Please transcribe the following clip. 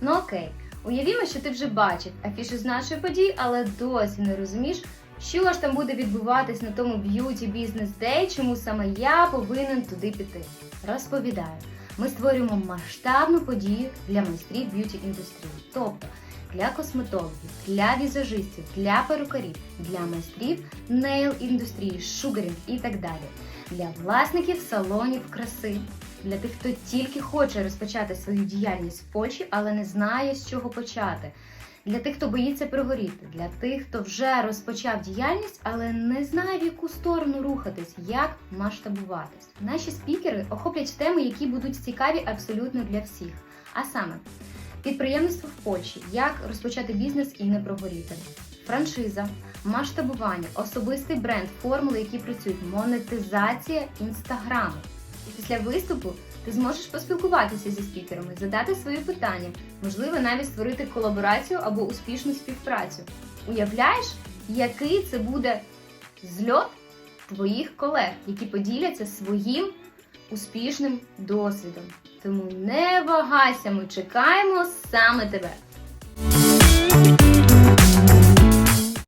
Ну окей, уявімо, що ти вже бачив афішу з нашої події, але досі не розумієш, що ж там буде відбуватись на тому б'юті бізнес дей, чому саме я повинен туди піти. Розповідаю, ми створюємо масштабну подію для майстрів б'юті індустрії, тобто для косметологів, для візажистів, для перукарів, для майстрів нейл індустрії, шугарінг і так далі, для власників салонів краси, для тих, хто тільки хоче розпочати свою діяльність в Польщі, але не знає з чого почати. Для тих, хто боїться прогоріти, для тих, хто вже розпочав діяльність, але не знає в яку сторону рухатись, як масштабуватись. Наші спікери охоплять теми, які будуть цікаві абсолютно для всіх. А саме підприємництво в Польщі, як розпочати бізнес і не прогоріти, франшиза, масштабування, особистий бренд, формули, які працюють, монетизація інстаграму. І після виступу ти зможеш поспілкуватися зі спікерами, задати свої питання, можливо, навіть створити колаборацію або успішну співпрацю. Уявляєш, який це буде зльот твоїх колег, які поділяться своїм успішним досвідом. Тому не вагайся, ми чекаємо саме тебе.